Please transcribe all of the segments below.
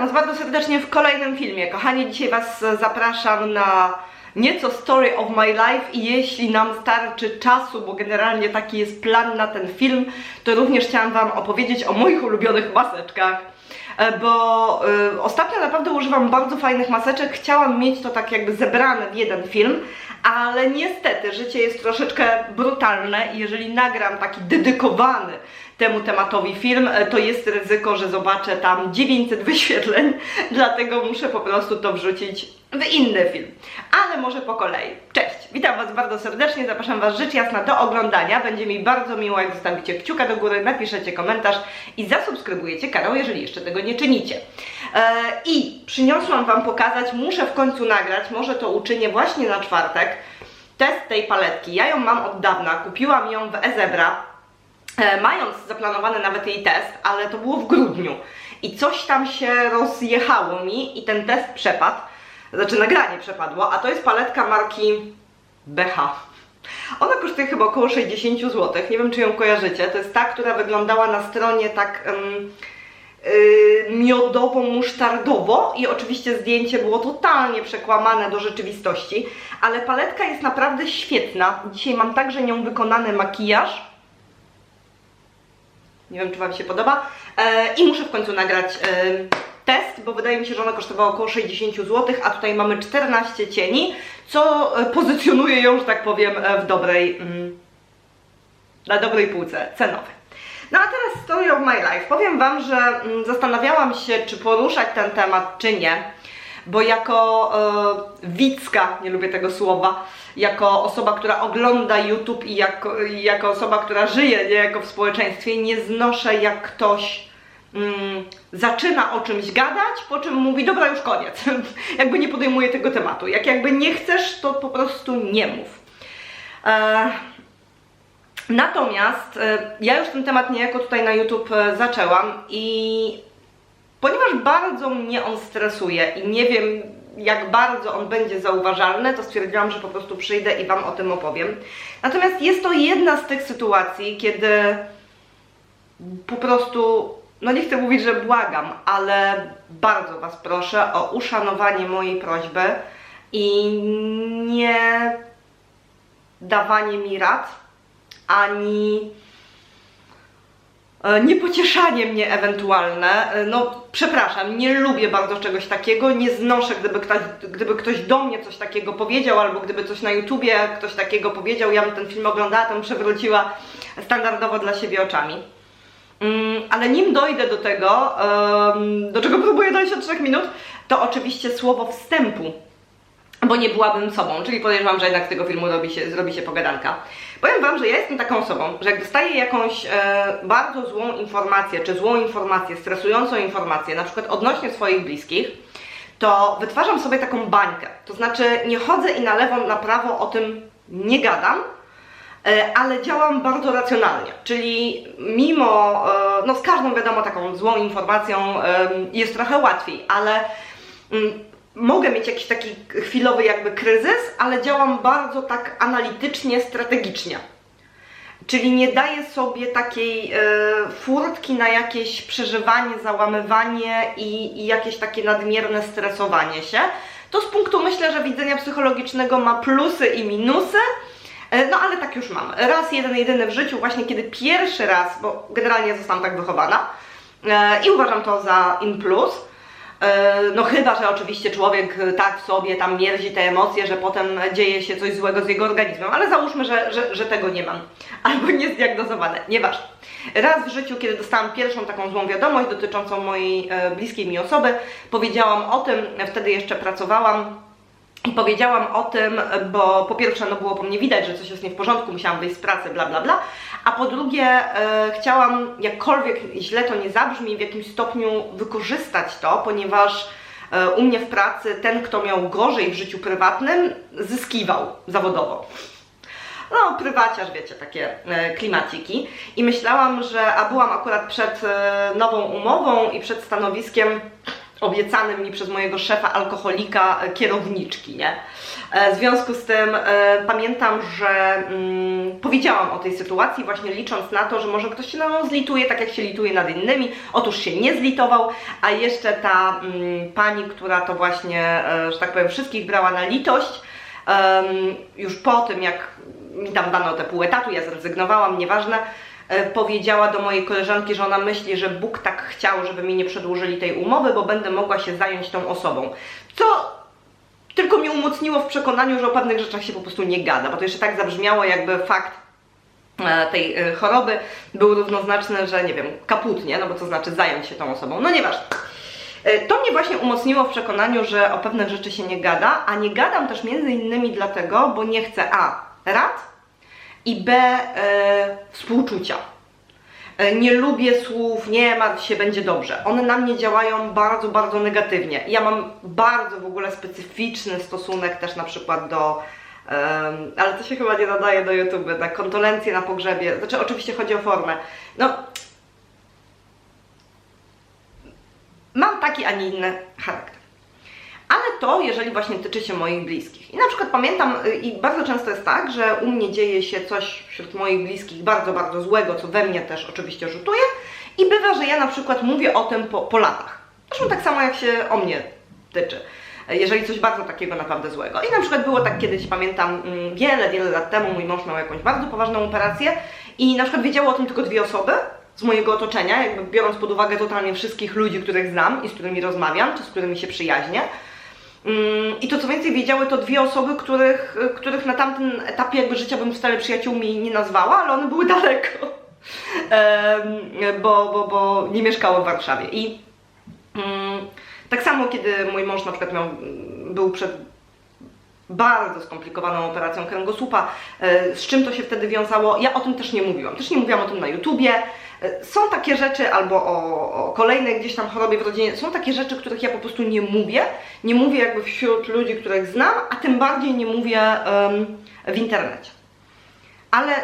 Witam Was bardzo serdecznie w kolejnym filmie. Kochani, dzisiaj Was zapraszam na nieco story of my life i jeśli nam starczy czasu, bo generalnie taki jest plan na ten film, to również chciałam Wam opowiedzieć o moich ulubionych maseczkach. E, Bo y, ostatnio naprawdę używam bardzo fajnych maseczek. Chciałam mieć to tak jakby zebrane w jeden film, ale niestety życie jest troszeczkę brutalne i jeżeli nagram taki dedykowany temu tematowi film, e, to jest ryzyko, że zobaczę tam 900 wyświetleń, dlatego muszę po prostu to wrzucić w inny film. Ale może po kolei. Cześć, witam Was bardzo serdecznie, zapraszam Was rzecz jasna do oglądania. Będzie mi bardzo miło, jak zostawicie kciuka do góry, napiszecie komentarz i zasubskrybujecie kanał, jeżeli jeszcze tego nie czynicie. E, I przyniosłam Wam pokazać, muszę w końcu nagrać, może to uczynię właśnie na czwartek, test tej paletki. Ja ją mam od dawna, kupiłam ją w Ezebra, mając zaplanowany nawet jej test, ale to było w grudniu i coś tam się rozjechało mi i ten test przepadł, znaczy nagranie przepadło, a to jest paletka marki BH. Ona kosztuje chyba około 60 zł, nie wiem czy ją kojarzycie, to jest ta, która wyglądała na stronie tak... Um, miodowo-musztardowo i oczywiście zdjęcie było totalnie przekłamane do rzeczywistości, ale paletka jest naprawdę świetna. Dzisiaj mam także nią wykonany makijaż. Nie wiem, czy Wam się podoba. E, I muszę w końcu nagrać e, test, bo wydaje mi się, że ona kosztowała około 60 zł, a tutaj mamy 14 cieni, co e, pozycjonuje ją, że tak powiem, w dobrej, mm, na dobrej półce cenowej. No a teraz story of my life. Powiem Wam, że mm, zastanawiałam się, czy poruszać ten temat, czy nie, bo jako e, widzka, nie lubię tego słowa, jako osoba, która ogląda YouTube i jako, jako osoba, która żyje nie, jako w społeczeństwie, nie znoszę jak ktoś mm, zaczyna o czymś gadać, po czym mówi, dobra, już koniec. jakby nie podejmuje tego tematu. Jak jakby nie chcesz, to po prostu nie mów. E, Natomiast e, ja już ten temat niejako tutaj na YouTube e, zaczęłam i ponieważ bardzo mnie on stresuje i nie wiem jak bardzo on będzie zauważalny, to stwierdziłam, że po prostu przyjdę i Wam o tym opowiem. Natomiast jest to jedna z tych sytuacji, kiedy po prostu, no nie chcę mówić, że błagam, ale bardzo Was proszę o uszanowanie mojej prośby i nie dawanie mi rad, ani niepocieszanie mnie ewentualne. E, No, przepraszam, nie lubię bardzo czegoś takiego, nie znoszę, gdyby ktoś, gdyby ktoś do mnie coś takiego powiedział, albo gdyby coś na YouTubie ktoś takiego powiedział, ja bym ten film oglądała, bym przewróciła standardowo dla siebie oczami. Mm, Ale nim dojdę do tego, do czego próbuję dojść od 3 minut, to oczywiście słowo wstępu bo nie byłabym sobą, czyli podejrzewam, że jednak z tego filmu robi się, zrobi się pogadanka. Powiem Wam, że ja jestem taką osobą, że jak dostaję jakąś e, bardzo złą informację, czy złą informację, stresującą informację, na przykład odnośnie swoich bliskich, to wytwarzam sobie taką bańkę. To znaczy nie chodzę i na lewo, na prawo o tym nie gadam, e, ale działam bardzo racjonalnie. Czyli mimo, e, no z każdą wiadomo taką złą informacją e, jest trochę łatwiej, ale mm, mogę mieć jakiś taki chwilowy jakby kryzys, ale działam bardzo tak analitycznie, strategicznie. Czyli nie daję sobie takiej e, furtki na jakieś przeżywanie, załamywanie i, i jakieś takie nadmierne stresowanie się. To z punktu myślę, że widzenia psychologicznego ma plusy i minusy. E, No ale tak już mam. Raz jeden, jedyny w życiu, właśnie kiedy pierwszy raz, bo generalnie zostałam tak wychowana e, i uważam to za in plus. E, No chyba, że oczywiście człowiek e, tak w sobie tam mierzi te emocje, że potem dzieje się coś złego z jego organizmem, ale załóżmy, że, że, że tego nie mam. Albo niezdiagnozowane, nieważne. Raz w życiu, kiedy dostałam pierwszą taką złą wiadomość dotyczącą mojej e, bliskiej mi osoby, powiedziałam o tym, wtedy jeszcze pracowałam i powiedziałam o tym, bo po pierwsze, no było po mnie widać, że coś jest nie w porządku, musiałam wyjść z pracy, bla bla bla, a po drugie, e, chciałam, jakkolwiek źle to nie zabrzmi, w jakimś stopniu wykorzystać to, ponieważ e, u mnie w pracy ten, kto miał gorzej w życiu prywatnym, zyskiwał zawodowo. No, prywaciarz, wiecie, takie e, klimaciki. I myślałam, że, a byłam akurat przed e, nową umową i przed stanowiskiem, obiecanym mi przez mojego szefa alkoholika e, kierowniczki, nie? E, W związku z tym e, pamiętam, że mm, powiedziałam o tej sytuacji właśnie licząc na to, że może ktoś się na mną zlituje, tak jak się lituje nad innymi. Otóż się nie zlitował, a jeszcze ta mm, pani, która to właśnie, e, że tak powiem, wszystkich brała na litość, em, już po tym jak mi tam dano te pół etatu, ja zrezygnowałam, nieważne, e, powiedziała do mojej koleżanki, że ona myśli, że Bóg tak chciał, żeby mi nie przedłużyli tej umowy, bo będę mogła się zająć tą osobą. Co tylko mnie umocniło w przekonaniu, że o pewnych rzeczach się po prostu nie gada, bo to jeszcze tak zabrzmiało, jakby fakt e, tej e, choroby był równoznaczny, że nie wiem, kaput, nie? No bo to znaczy zająć się tą osobą. No nieważne. E, To mnie właśnie umocniło w przekonaniu, że o pewnych rzeczy się nie gada, a nie gadam też między innymi dlatego, bo nie chcę a. rad i b. E, współczucia. E, Nie lubię słów, nie martw się, będzie dobrze. One na mnie działają bardzo, bardzo negatywnie. Ja mam bardzo w ogóle specyficzny stosunek też na przykład do, em, ale to się chyba nie nadaje do YouTube, na kondolencje na pogrzebie. Znaczy, oczywiście chodzi o formę. No, mam taki, a nie inny charakter. Ale to, jeżeli właśnie tyczy się moich bliskich. I na przykład pamiętam, y, i bardzo często jest tak, że u mnie dzieje się coś wśród moich bliskich bardzo, bardzo złego, co we mnie też oczywiście rzutuje. I bywa, że ja na przykład mówię o tym po, po latach. Zresztą tak samo jak się o mnie tyczy. Jeżeli coś bardzo takiego naprawdę złego. I na przykład było tak kiedyś, pamiętam, mm, wiele, wiele lat temu mój mąż miał jakąś bardzo poważną operację i na przykład wiedziało o tym tylko dwie osoby z mojego otoczenia, jakby biorąc pod uwagę totalnie wszystkich ludzi, których znam i z którymi rozmawiam, czy z którymi się przyjaźnię. Mm, I to co więcej wiedziały to dwie osoby, których, których na tamtym etapie jakby życia bym wcale przyjaciółmi nie nazwała, ale one były daleko, bo, bo, bo nie mieszkały w Warszawie. I mm, tak samo kiedy mój mąż na przykład miał, był przed bardzo skomplikowaną operacją kręgosłupa, e, z czym to się wtedy wiązało, ja o tym też nie mówiłam. Też nie mówiłam o tym na YouTubie. Są takie rzeczy, albo o, o kolejnej gdzieś tam chorobie w rodzinie, są takie rzeczy, których ja po prostu nie mówię. Nie mówię jakby wśród ludzi, których znam, a tym bardziej nie mówię em, w internecie. Ale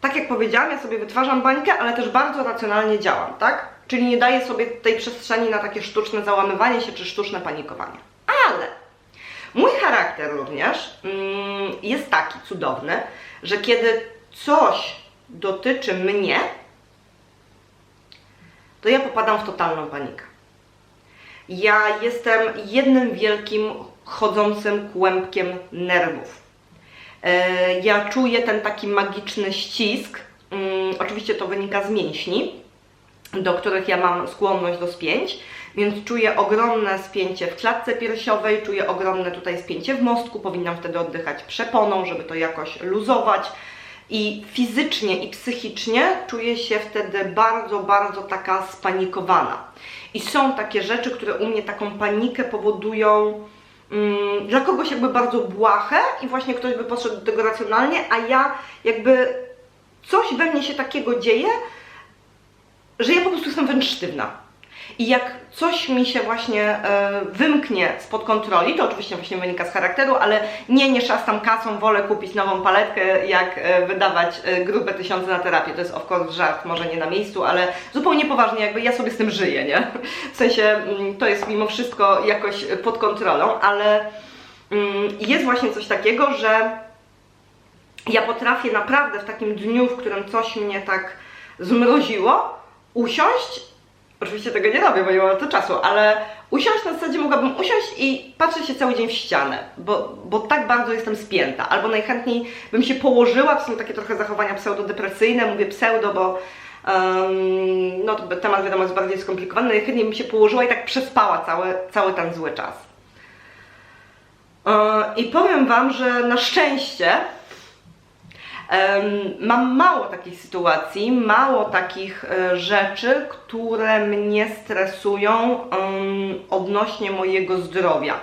tak jak powiedziałam, ja sobie wytwarzam bańkę, ale też bardzo racjonalnie działam, tak? Czyli nie daję sobie tej przestrzeni na takie sztuczne załamywanie się czy sztuczne panikowanie. Ale mój charakter również mm, jest taki cudowny, że kiedy coś dotyczy mnie, to ja popadam w totalną panikę. Ja jestem jednym wielkim chodzącym kłębkiem nerwów. E, Ja czuję ten taki magiczny ścisk. Mm, Oczywiście to wynika z mięśni, do których ja mam skłonność do spięć, więc czuję ogromne spięcie w klatce piersiowej, czuję ogromne tutaj spięcie w mostku, powinnam wtedy oddychać przeponą, żeby to jakoś luzować. I fizycznie i psychicznie czuję się wtedy bardzo, bardzo taka spanikowana. I są takie rzeczy, które u mnie taką panikę powodują mm, dla kogoś jakby bardzo błahe i właśnie ktoś by podszedł do tego racjonalnie, a ja jakby coś we mnie się takiego dzieje, że ja po prostu jestem wręcz sztywna. I jak coś mi się właśnie e, wymknie spod kontroli, to oczywiście właśnie wynika z charakteru, ale nie, nie szastam kasą, wolę kupić nową paletkę, jak e, wydawać e, grube tysiące na terapię. To jest of course żart, może nie na miejscu, ale zupełnie poważnie, jakby ja sobie z tym żyję, nie? W sensie mm, to jest mimo wszystko jakoś pod kontrolą, ale mm, jest właśnie coś takiego, że ja potrafię naprawdę w takim dniu, w którym coś mnie tak zmroziło, usiąść. Oczywiście tego nie robię, bo nie mam na to czasu, ale usiąść na zasadzie mogłabym usiąść i patrzeć się cały dzień w ścianę, bo, bo tak bardzo jestem spięta. Albo najchętniej bym się położyła, to są takie trochę zachowania pseudodepresyjne, mówię pseudo, bo um, no temat wiadomo jest bardziej skomplikowany, najchętniej bym się położyła i tak przespała cały, cały ten zły czas. E, I powiem Wam, że na szczęście Mam mało takich sytuacji, mało takich e, rzeczy, które mnie stresują odnośnie mojego zdrowia.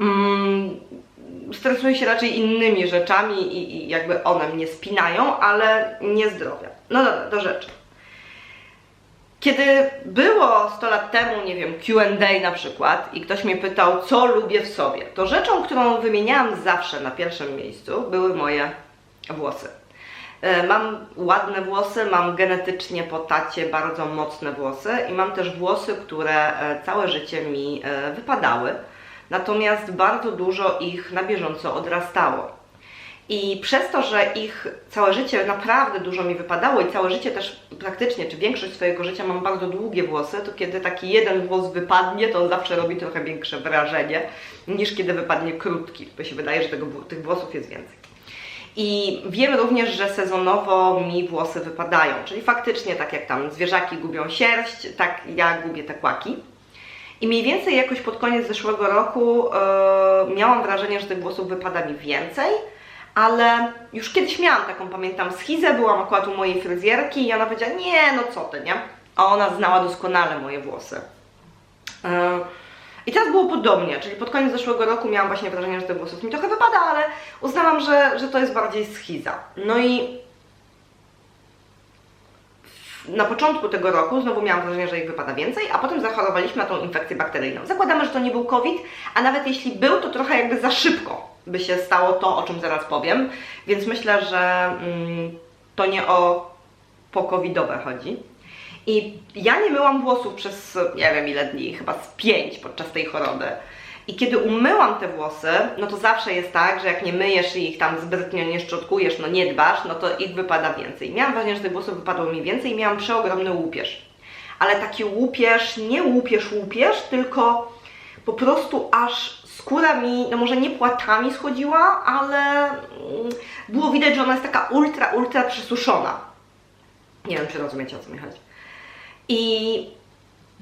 Mm, Stresuję się raczej innymi rzeczami i jakby one mnie spinają, ale nie zdrowia. No dobra, do rzeczy. Kiedy było 100 lat temu, nie wiem, QA na przykład, i ktoś mnie pytał, co lubię w sobie, to rzeczą, którą wymieniałam zawsze na pierwszym miejscu, były moje włosy. E, Mam ładne włosy, mam genetycznie po tacie bardzo mocne włosy i mam też włosy, które e, całe życie mi e, wypadały. Natomiast bardzo dużo ich na bieżąco odrastało. I przez to, że ich całe życie naprawdę dużo mi wypadało i całe życie też praktycznie, czy większość swojego życia mam bardzo długie włosy, to kiedy taki jeden włos wypadnie, to on zawsze robi trochę większe wrażenie niż kiedy wypadnie krótki, bo się wydaje, że tego, tych włosów jest więcej. I wiem również, że sezonowo mi włosy wypadają, czyli faktycznie tak jak tam zwierzaki gubią sierść, tak ja gubię te kłaki. I mniej więcej jakoś pod koniec zeszłego roku e, miałam wrażenie, że tych włosów wypada mi więcej, ale już kiedyś miałam taką, pamiętam, schizę, byłam akurat u mojej fryzjerki i ona powiedziała, nie, no co ty, nie? A ona znała doskonale moje włosy. E, I teraz było podobnie, czyli pod koniec zeszłego roku miałam właśnie wrażenie, że tych włosów mi trochę wypada, ale uznałam, że, że to jest bardziej schiza. No i na początku tego roku znowu miałam wrażenie, że ich wypada więcej, a potem zachorowaliśmy na tą infekcję bakteryjną. Zakładamy, że to nie był COVID, a nawet jeśli był, to trochę jakby za szybko by się stało to, o czym zaraz powiem, więc myślę, że mm, to nie o pokowidowe chodzi. I ja nie myłam włosów przez nie wiem ile dni, chyba z pięć podczas tej choroby. I kiedy umyłam te włosy, no to zawsze jest tak, że jak nie myjesz i ich tam zbytnio nie szczotkujesz, no nie dbasz, no to ich wypada więcej. Miałam wrażenie, że tych włosów wypadło mi więcej i miałam przeogromny łupież. Ale taki łupież, nie łupież, łupież, tylko po prostu aż skóra mi, no może nie płatami schodziła, ale mm, było widać, że ona jest taka ultra, ultra przesuszona. Nie wiem, czy rozumiecie o co mi chodzi. I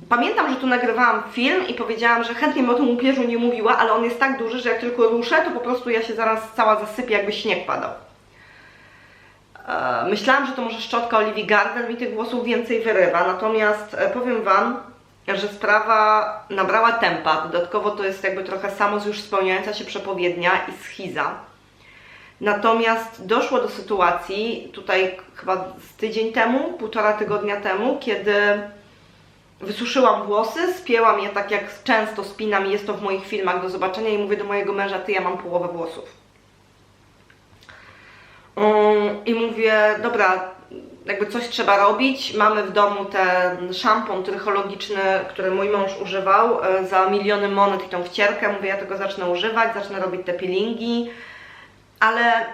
Pamiętam, że tu nagrywałam film i powiedziałam, że chętnie bym o tym łupieżu nie mówiła, ale on jest tak duży, że jak tylko ruszę, to po prostu ja się zaraz cała zasypię, jakby śnieg padał. E, Myślałam, że to może szczotka Olivia Gardner mi tych włosów więcej wyrywa, natomiast e, powiem Wam, że sprawa nabrała tempa. Dodatkowo to jest jakby trochę samo już spełniająca się przepowiednia i schiza. Natomiast doszło do sytuacji, tutaj chyba z tydzień temu, półtora tygodnia temu, kiedy wysuszyłam włosy, spięłam je tak jak często spinam i jest to w moich filmach do zobaczenia i mówię do mojego męża, ty ja mam połowę włosów. Um, I mówię, dobra, jakby coś trzeba robić. Mamy w domu ten szampon trychologiczny, który mój mąż używał e, za miliony monet i tą wcierkę. Mówię, ja tego zacznę używać, zacznę robić te peelingi, ale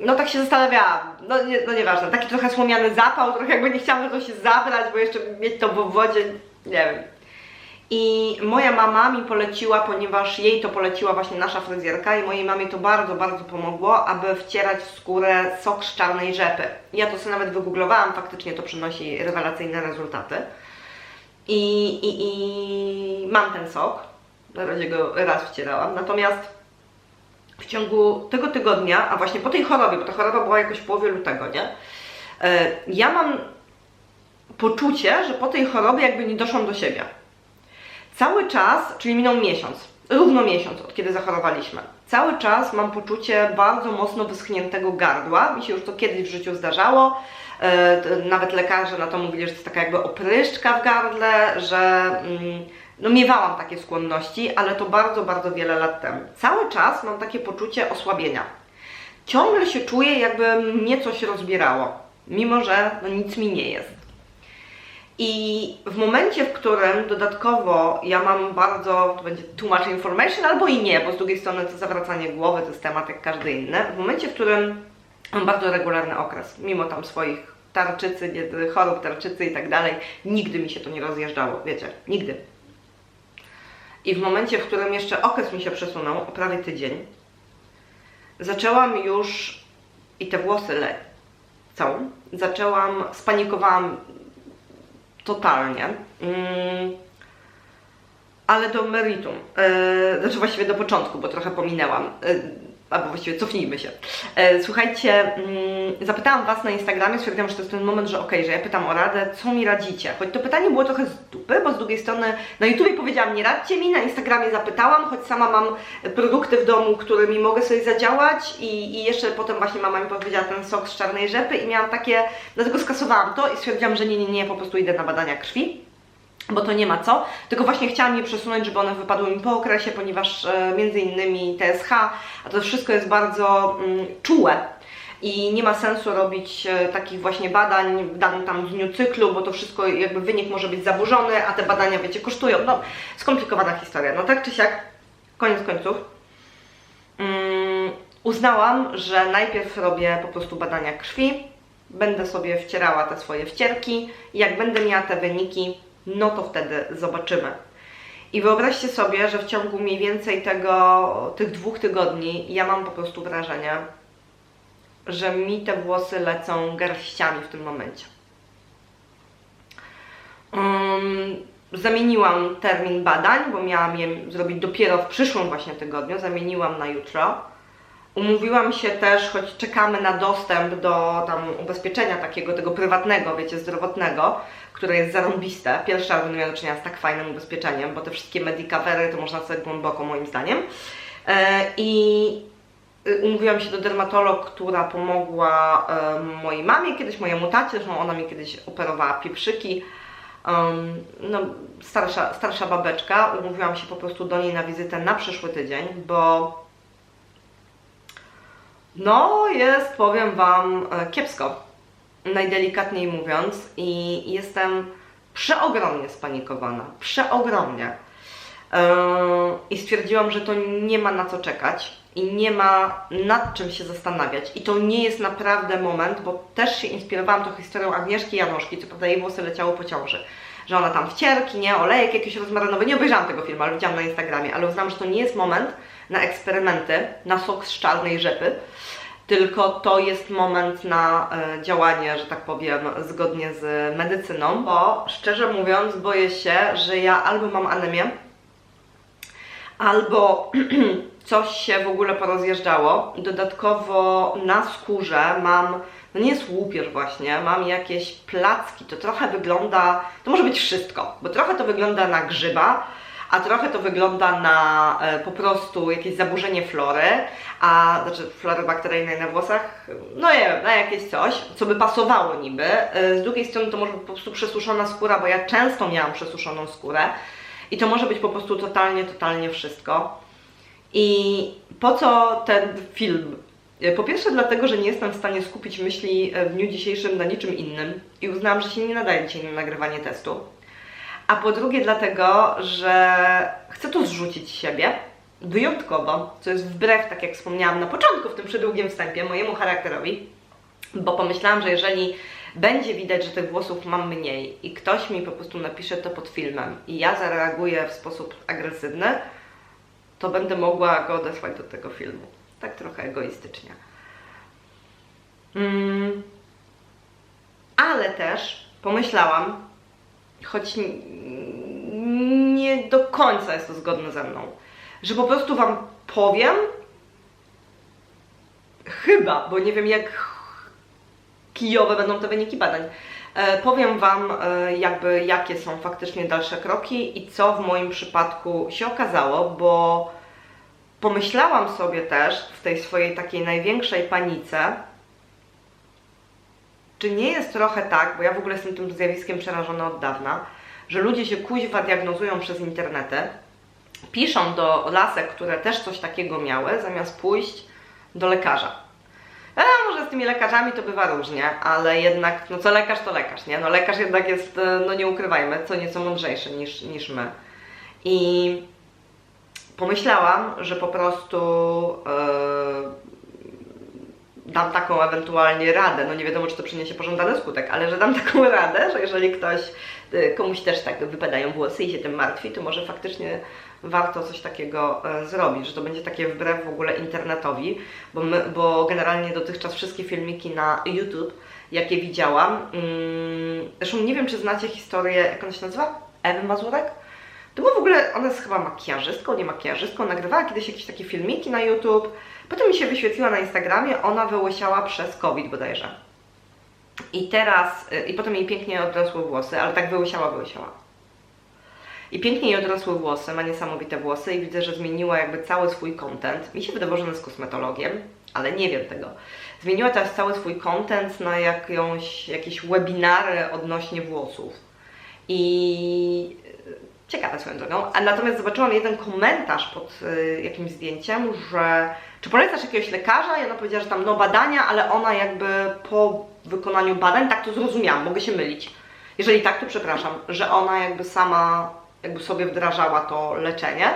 no tak się zastanawiałam, no, nie, no nieważne, taki trochę słomiany zapał, trochę jakby nie chciałam to się zabrać, bo jeszcze mieć to w wodzie, nie wiem. I moja mama mi poleciła, ponieważ jej to poleciła właśnie nasza fryzjerka i mojej mamie to bardzo, bardzo pomogło, aby wcierać w skórę sok z czarnej rzepy. Ja to sobie nawet wygooglowałam, faktycznie to przynosi rewelacyjne rezultaty. I, i, i mam ten sok, na razie go raz wcierałam, natomiast w ciągu tego tygodnia, a właśnie po tej chorobie, bo ta choroba była jakoś w połowie lutego, nie? E, Ja mam poczucie, że po tej chorobie jakby nie doszłam do siebie. Cały czas, czyli minął miesiąc, równo miesiąc od kiedy zachorowaliśmy. Cały czas mam poczucie bardzo mocno wyschniętego gardła. Mi się już to kiedyś w życiu zdarzało. E, Nawet lekarze na to mówili, że to jest taka jakby opryszczka w gardle, że mm, no miewałam takie skłonności, ale to bardzo, bardzo wiele lat temu. Cały czas mam takie poczucie osłabienia. Ciągle się czuję, jakby mnie coś rozbierało, mimo że no, nic mi nie jest. I w momencie, w którym dodatkowo ja mam bardzo, to będzie too much information, albo i nie, bo z drugiej strony to zawracanie głowy to jest temat jak każdy inny. W momencie, w którym mam bardzo regularny okres, mimo tam swoich tarczycy, chorób tarczycy i tak dalej, nigdy mi się to nie rozjeżdżało, wiecie, nigdy. I w momencie, w którym jeszcze okres mi się przesunął, o prawie tydzień, zaczęłam już, i te włosy lecą, zaczęłam, spanikowałam totalnie. Mm, ale do meritum, yy, znaczy właściwie do początku, bo trochę pominęłam, yy, albo właściwie cofnijmy się. Yy, słuchajcie, yy, zapytałam Was na Instagramie, stwierdziłam, że to jest ten moment, że okej, że ja pytam o radę, co mi radzicie? Choć to pytanie było trochę z dupy, bo z drugiej strony na YouTubie powiedziałam, nie radźcie mi, na Instagramie zapytałam, choć sama mam produkty w domu, którymi mogę sobie zadziałać i, i jeszcze potem właśnie mama mi powiedziała ten sok z czarnej rzepy i miałam takie, dlatego skasowałam to i stwierdziłam, że nie, nie, nie, po prostu idę na badania krwi bo to nie ma co, tylko właśnie chciałam je przesunąć, żeby one wypadły mi po okresie, ponieważ e, między innymi TSH, a to wszystko jest bardzo mm, czułe i nie ma sensu robić e, takich właśnie badań w danym tam dniu cyklu, bo to wszystko jakby wynik może być zaburzony, a te badania wiecie kosztują. No, skomplikowana historia. No tak czy siak, koniec końców. Mm, uznałam, że najpierw robię po prostu badania krwi, będę sobie wcierała te swoje wcierki i jak będę miała te wyniki, no to wtedy zobaczymy. I wyobraźcie sobie, że w ciągu mniej więcej tego, tych dwóch tygodni ja mam po prostu wrażenie, że mi te włosy lecą garściami w tym momencie. Um, zamieniłam termin badań, bo miałam je zrobić dopiero w przyszłym właśnie tygodniu, zamieniłam na jutro. Umówiłam się też, choć czekamy na dostęp do tam ubezpieczenia takiego, tego prywatnego, wiecie, zdrowotnego, które jest zarąbiste. Pierwszy raz będę miała do czynienia z tak fajnym ubezpieczeniem, bo te wszystkie medicavery to można sobie głęboko moim zdaniem. E, I y, umówiłam się do dermatolog, która pomogła mojej mamie, kiedyś mojemu tacie, zresztą ona mi kiedyś operowała pieprzyki. No, starsza, starsza babeczka, umówiłam się po prostu do niej na wizytę na przyszły tydzień, bo no, jest, powiem Wam, e, kiepsko, najdelikatniej mówiąc, i jestem przeogromnie spanikowana, przeogromnie. Yy, I stwierdziłam, że to nie ma na co czekać i nie ma nad czym się zastanawiać. I to nie jest naprawdę moment, bo też się inspirowałam tą historią Agnieszki Janoszki, co prawda jej włosy leciały po ciąży. Że ona tam wcierki, nie, olejek jakiś rozmarynowy. Nie obejrzałam tego filmu, ale widziałam na Instagramie, ale uznałam, że to nie jest moment na eksperymenty, na sok z czarnej rzepy tylko to jest moment na e, działanie, że tak powiem, zgodnie z medycyną, bo szczerze mówiąc, boję się, że ja albo mam anemię, albo coś się w ogóle porozjeżdżało. Dodatkowo na skórze mam, no nie jest właśnie, mam jakieś placki, to trochę wygląda, to może być wszystko, bo trochę to wygląda na grzyba, a trochę to wygląda na e, po prostu jakieś zaburzenie flory, a znaczy flory bakteryjnej na włosach, no nie wiem, na jakieś coś, co by pasowało niby. E, z drugiej strony to może być po prostu przesuszona skóra, bo ja często miałam przesuszoną skórę i to może być po prostu totalnie, totalnie wszystko. I po co ten film? E, po pierwsze dlatego, że nie jestem w stanie skupić myśli w dniu dzisiejszym na niczym innym i uznałam, że się nie nadaje dzisiaj na nagrywanie testu a po drugie dlatego, że chcę to zrzucić siebie, wyjątkowo, co jest wbrew, tak jak wspomniałam na początku, w tym przydługim wstępie, mojemu charakterowi, bo pomyślałam, że jeżeli będzie widać, że tych włosów mam mniej i ktoś mi po prostu napisze to pod filmem i ja zareaguję w sposób agresywny, to będę mogła go odesłać do tego filmu. Tak trochę egoistycznie. Mm. Ale też pomyślałam, choć nie do końca jest to zgodne ze mną, że po prostu Wam powiem, chyba, bo nie wiem jak kijowe będą te wyniki badań, e, powiem Wam e, jakby jakie są faktycznie dalsze kroki i co w moim przypadku się okazało, bo pomyślałam sobie też w tej swojej takiej największej panice, czy nie jest trochę tak, bo ja w ogóle jestem tym zjawiskiem przerażona od dawna, że ludzie się kuźwa diagnozują przez internety, piszą do lasek, które też coś takiego miały, zamiast pójść do lekarza. A może z tymi lekarzami to bywa różnie, ale jednak, no co lekarz to lekarz, nie? No lekarz jednak jest, no nie ukrywajmy, co nieco mądrzejszy niż, niż my. I pomyślałam, że po prostu yy, dam taką ewentualnie radę, no nie wiadomo, czy to przyniesie pożądany skutek, ale że dam taką radę, że jeżeli ktoś, y, komuś też tak wypadają włosy i się tym martwi, to może faktycznie warto coś takiego e, zrobić, że to będzie takie wbrew w ogóle internetowi, bo, my, bo generalnie dotychczas wszystkie filmiki na YouTube, jakie widziałam, mm, zresztą nie wiem, czy znacie historię, jak ona się nazywa? Ewy Mazurek? To była w ogóle, ona jest chyba makijażystką, nie makijażystką, nagrywała kiedyś jakieś takie filmiki na YouTube, potem mi się wyświetliła na Instagramie, ona wyłysiała przez COVID bodajże. I teraz, y, i potem jej pięknie odrosły włosy, ale tak wyłysiała, wyłysiała. I pięknie jej odrosły włosy, ma niesamowite włosy i widzę, że zmieniła jakby cały swój content. Mi się wydawało, że ona jest kosmetologiem, ale nie wiem tego. Zmieniła teraz cały swój content na jakąś, jakieś webinary odnośnie włosów. I Ciekawe swoją drogą. A natomiast zobaczyłam jeden komentarz pod y, jakimś zdjęciem, że czy polecasz jakiegoś lekarza? I ona powiedziała, że tam no badania, ale ona jakby po wykonaniu badań, tak to zrozumiałam, mogę się mylić. Jeżeli tak, to przepraszam, że ona jakby sama jakby sobie wdrażała to leczenie,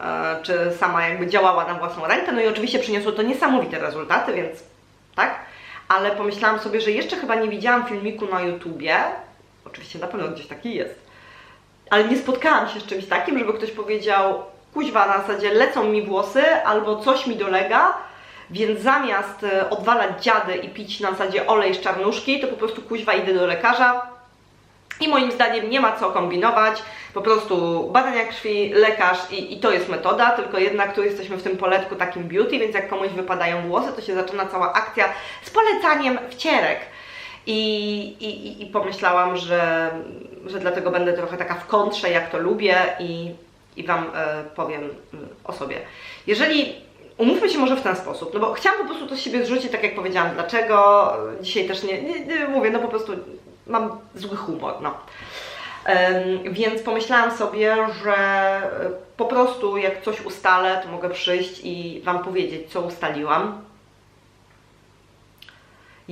e, czy sama jakby działała na własną rękę, no i oczywiście przyniosło to niesamowite rezultaty, więc tak, ale pomyślałam sobie, że jeszcze chyba nie widziałam filmiku na YouTubie, oczywiście na pewno gdzieś taki jest, ale nie spotkałam się z czymś takim, żeby ktoś powiedział, kuźwa, na zasadzie lecą mi włosy albo coś mi dolega, więc zamiast e, odwalać dziady i pić na zasadzie olej z czarnuszki, to po prostu kuźwa idę do lekarza. I moim zdaniem nie ma co kombinować, po prostu badania krwi, lekarz i, i to jest metoda, tylko jednak tu jesteśmy w tym poletku takim beauty, więc jak komuś wypadają włosy, to się zaczyna cała akcja z polecaniem wcierek. I, i, I pomyślałam, że, że dlatego będę trochę taka w kontrze, jak to lubię i, i Wam e, powiem mm, o sobie. Jeżeli umówmy się może w ten sposób, no bo chciałam po prostu to z siebie zrzucić, tak jak powiedziałam, dlaczego dzisiaj też nie, nie, nie mówię, no po prostu mam zły humor, no. Em, więc pomyślałam sobie, że e, po prostu jak coś ustalę, to mogę przyjść i Wam powiedzieć, co ustaliłam.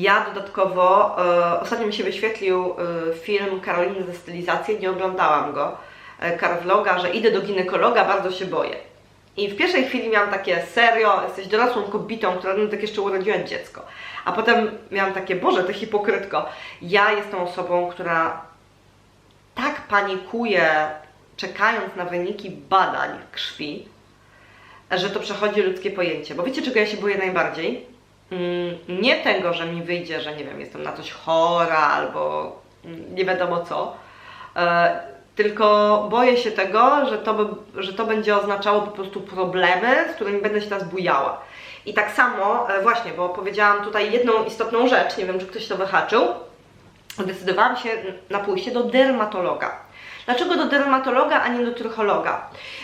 Ja dodatkowo, e, ostatnio mi się wyświetlił e, film Karoliny ze stylizacji, nie oglądałam go, e, Karvloga, że idę do ginekologa, bardzo się boję. I w pierwszej chwili miałam takie, serio, jesteś dorosłą kobietą, która no, tak jeszcze urodziła dziecko. A potem miałam takie, Boże, ty hipokrytko. Ja jestem osobą, która tak panikuje, czekając na wyniki badań krwi, że to przechodzi ludzkie pojęcie. Bo wiecie, czego ja się boję najbardziej? Mm, Nie tego, że mi wyjdzie, że nie wiem, jestem na coś chora albo nie wiadomo co, e, tylko boję się tego, że to, by, że to będzie oznaczało po prostu problemy, z którymi będę się teraz bujała. I tak samo, e, właśnie, bo powiedziałam tutaj jedną istotną rzecz, nie wiem, czy ktoś to wyhaczył, zdecydowałam się na pójście do dermatologa. Dlaczego do dermatologa, a nie do trychologa?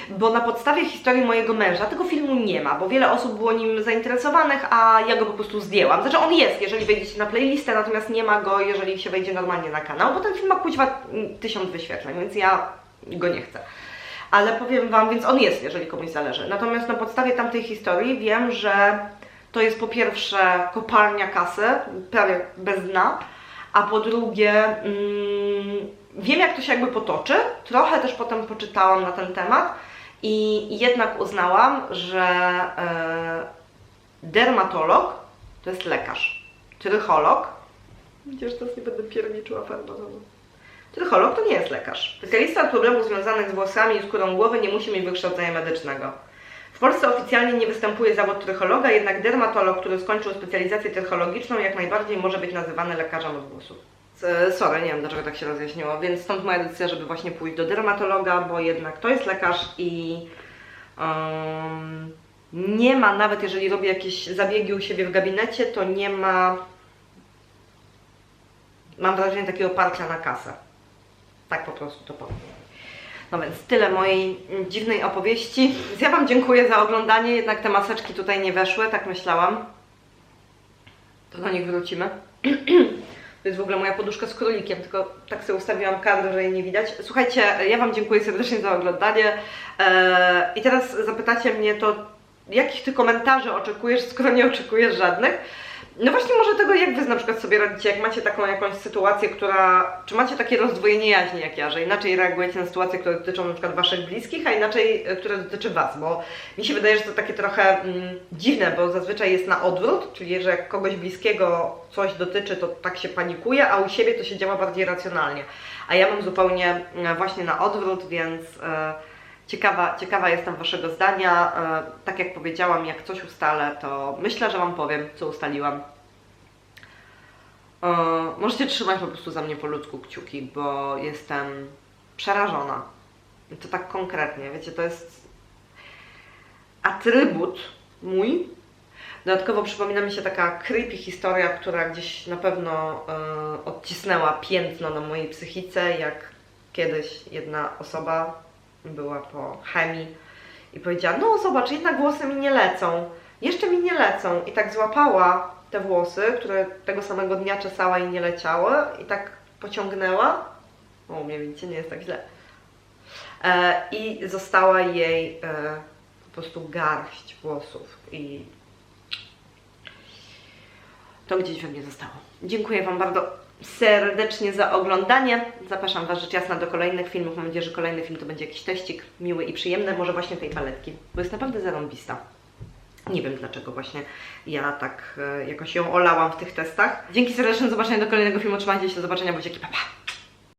Bo na podstawie historii mojego męża tego filmu nie ma, bo wiele osób było nim zainteresowanych, a ja go po prostu zdjęłam. Znaczy on jest, jeżeli wejdziecie na playlistę, natomiast nie ma go, jeżeli się wejdzie normalnie na kanał, bo ten film ma kuźwa tysiąc wyświetleń, więc ja go nie chcę. Ale powiem Wam, więc on jest, jeżeli komuś zależy. Natomiast na podstawie tamtej historii wiem, że to jest po pierwsze kopalnia kasy, prawie bez dna, a po drugie mm, wiem jak to się jakby potoczy, trochę też potem poczytałam na ten temat i jednak uznałam, że e, dermatolog to jest lekarz, trycholog, widzisz, teraz nie będę pierniczyła farmazonu. Trycholog to nie jest lekarz. Specjalista od problemów związanych z włosami i skórą głowy nie musi mieć wykształcenia medycznego. W Polsce oficjalnie nie występuje zawód trychologa, jednak dermatolog, który skończył specjalizację trychologiczną, jak najbardziej może być nazywany lekarzem od włosów. S- Sorry, nie wiem dlaczego tak się rozjaśniło, więc stąd moja decyzja, żeby właśnie pójść do dermatologa, bo jednak to jest lekarz i um, nie ma, nawet jeżeli robię jakieś zabiegi u siebie w gabinecie, to nie ma, mam wrażenie takiego parcia na kasę. Tak po prostu to powiem. No więc tyle mojej dziwnej opowieści. Ja Wam dziękuję za oglądanie, jednak te maseczki tutaj nie weszły, tak myślałam. To do nich wrócimy. To jest w ogóle moja poduszka z królikiem, tylko tak sobie ustawiłam kadr, że jej nie widać. Słuchajcie, ja Wam dziękuję serdecznie za oglądanie. Eee, I teraz zapytacie mnie to, jakich Ty komentarzy oczekujesz, skoro nie oczekujesz żadnych? No właśnie może tego, jak Wy na przykład sobie radzicie, jak macie taką jakąś sytuację, która... Czy macie takie rozdwojenie jaźni jak ja, że inaczej reagujecie na sytuacje, które dotyczą na przykład Waszych bliskich, a inaczej, e, które dotyczy Was, bo mi się wydaje, że to takie trochę mm, dziwne, bo zazwyczaj jest na odwrót, czyli że jak kogoś bliskiego coś dotyczy, to tak się panikuje, a u siebie to się działa bardziej racjonalnie. A ja mam zupełnie mm, właśnie na odwrót, więc... E, Ciekawa, ciekawa jestem Waszego zdania. E, Tak jak powiedziałam, jak coś ustalę, to myślę, że Wam powiem, co ustaliłam. E, Możecie trzymać po prostu za mnie po ludzku kciuki, bo jestem przerażona. I to tak konkretnie, wiecie, to jest atrybut mój. Dodatkowo przypomina mi się taka creepy historia, która gdzieś na pewno e, odcisnęła piętno na mojej psychice, jak kiedyś jedna osoba była po chemii i powiedziała, no zobacz, jednak włosy mi nie lecą, jeszcze mi nie lecą. I tak złapała te włosy, które tego samego dnia czesała i nie leciały i tak pociągnęła, o mnie widzicie, nie jest tak źle, E, I została jej e, po prostu garść włosów. I to gdzieś we mnie zostało. Dziękuję Wam bardzo serdecznie za oglądanie. Zapraszam Was rzecz jasna do kolejnych filmów. Mam nadzieję, że kolejny film to będzie jakiś teścik miły i przyjemny, może właśnie tej paletki, bo jest naprawdę zarąbista. Nie wiem dlaczego właśnie ja tak e, jakoś ją olałam w tych testach. Dzięki do zobaczenia do kolejnego filmu. Trzymajcie się, do zobaczenia, buziaki, pa pa!